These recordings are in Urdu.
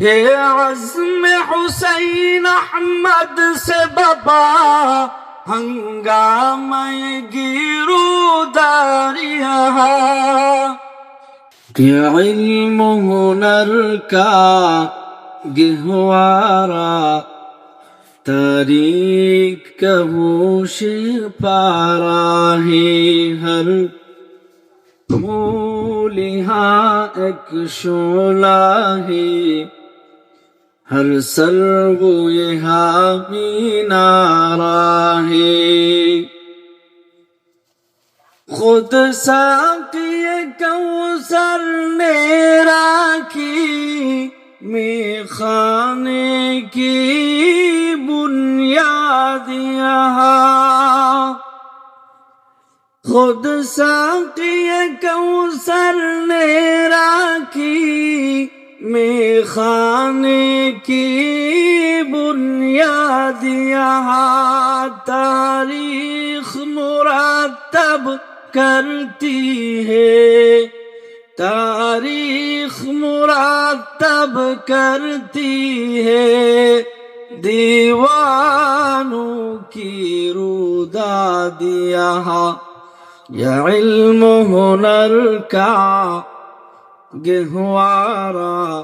عزم حسین احمد سے بابا، ہنگامہ گیرو داریا یہ علم ہنر کا گہوارا تاریخ کا ہوش پارا ہے ہر۔ پھول یہاں ایک شولا ہے۔ ہر سر وہ یہاں بھی نارا ہے خود ساقی کوثر نے راکھی میں خانے کی بنیاد یہاں۔ خود ساقی کوثر نے راکھی میں خانے کی بنیاد یہاں تاریخ مرتب کرتی ہے تاریخ مرتب کرتی ہے دیوانوں کی رودا دیا یہ علم ہنر کا گہوارا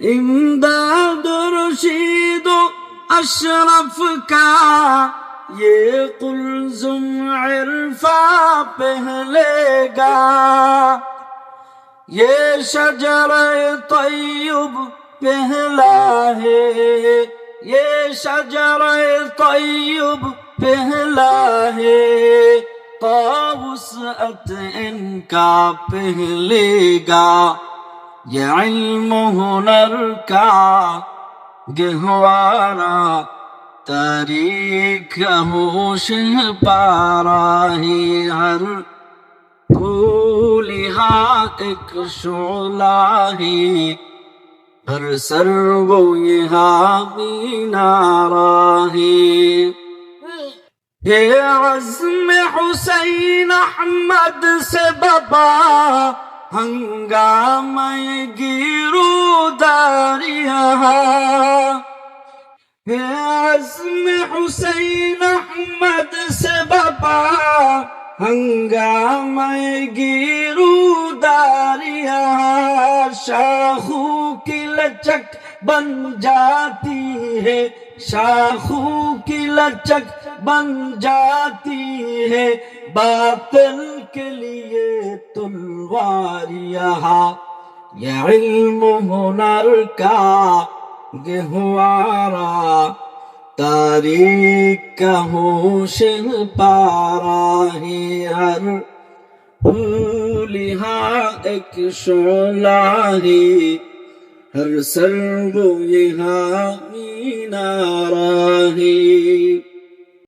امداد و رشید و اشرف کا یہ قلزم عرفا پہلے گا یہ شجر طیب پہلا ہے یہ شجر طیب پہلا ہے قوسعت ان کا پہلے گا یہ علم ہنر کا گہوارا تاریخ ہوش پارا ہی ہر پھول ایک شولا ہی ہر سر وہ یہاں بھی ہے یہ عزم حسین احمد سے بابا ہنگامہ گیرو داریا یہ عزم حسین احمد سے بابا ہنگامہ گیرو داریا شاخو کی لچک بن جاتی ہے، شاخو کی لچک بن جاتی ہے۔ باطل کے لیے تلوار یہاں، یہ علم ہنر کا گہوارا تاریخ کا ہوش پارا ہی ہر۔ پھول یہاں ایک شولا ہی ہر سر یہاں مینارا ہی